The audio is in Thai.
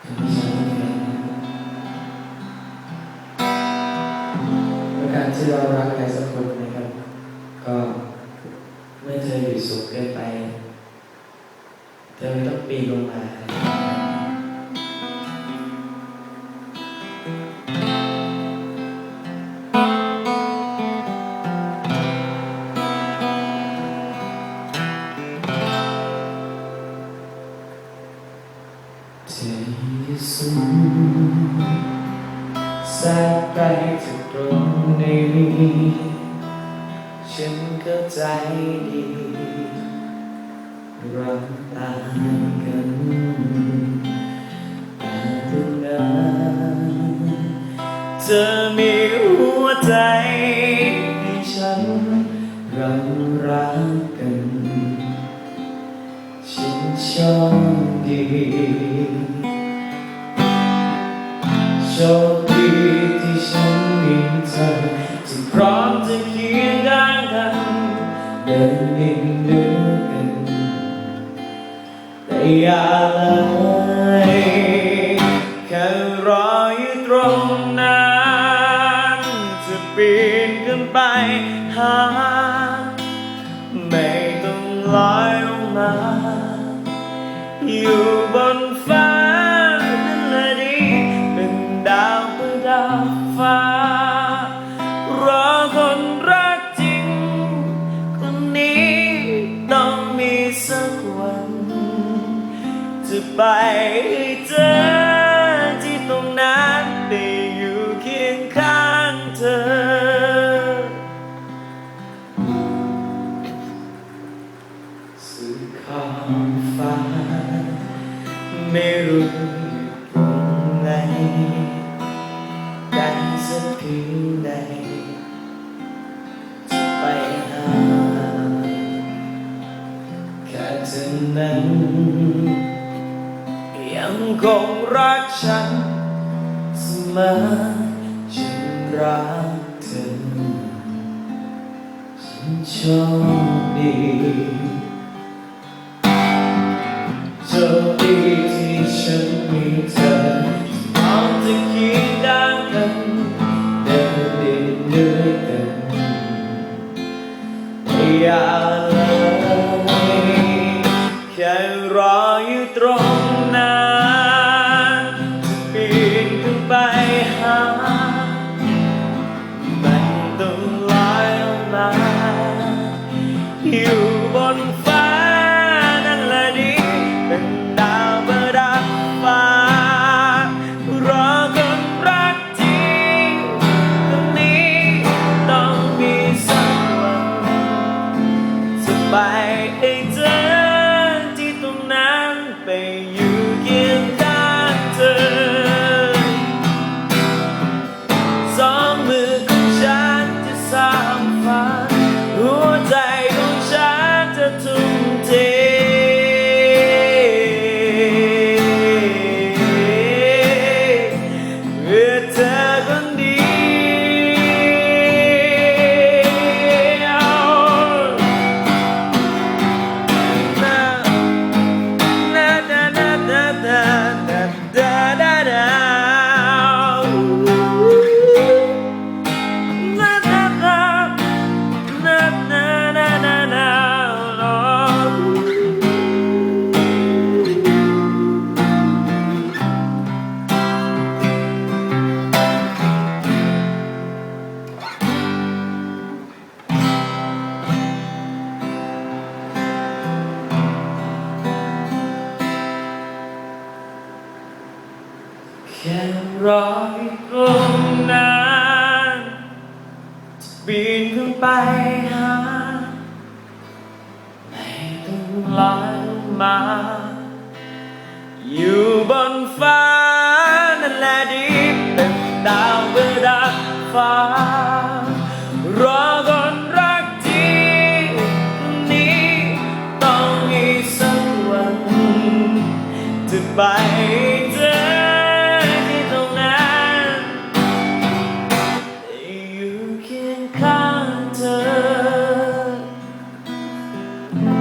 การที่เรารักใครสักคนนะครับ ก็เมื่อเธออยู่สูงเกินไปเธอไม่ต้องปีนลงมา ที่สูงแสนไกลจากตรงนี้ ฉันก็ใจดีรักตางกันแต่ดูนั้นเธอมีหัวใจให้ฉันเรารักกัน ฉันชคดี ดินดินด้วยกันแต่อย่าเลยแค่รออยู่ตรงนั้นจะปีนขึ้นไปหา ไม่ต้องลอยลงมาอยู่ ไปให้เจอที่ตรงนั้นได้อยู่เคียงข้างเธอสุดขอบฟ้า ไม่รู้อยู่ตรงไหนกันสักเพียงใดจะไปหาแค่เธอนั้น คงรักฉันเสมอฉันรักเธอฉันโชคดีโชคดีที่ฉันมีเธอมองจะคียงข้างกันเดินดินด้วยกันไม่อยาก ไปหา แค่รออยู่ตรงนั้นจะปีนขึ้นไปหาไม่ต้องลอยลงมา อยู่บนฟ้านั่นแหละดีเป็นดาวเบอร์ดาฟ้ารอคนรักจริงคนนี้ต้องมีสักวันจะไปเจอ Amen.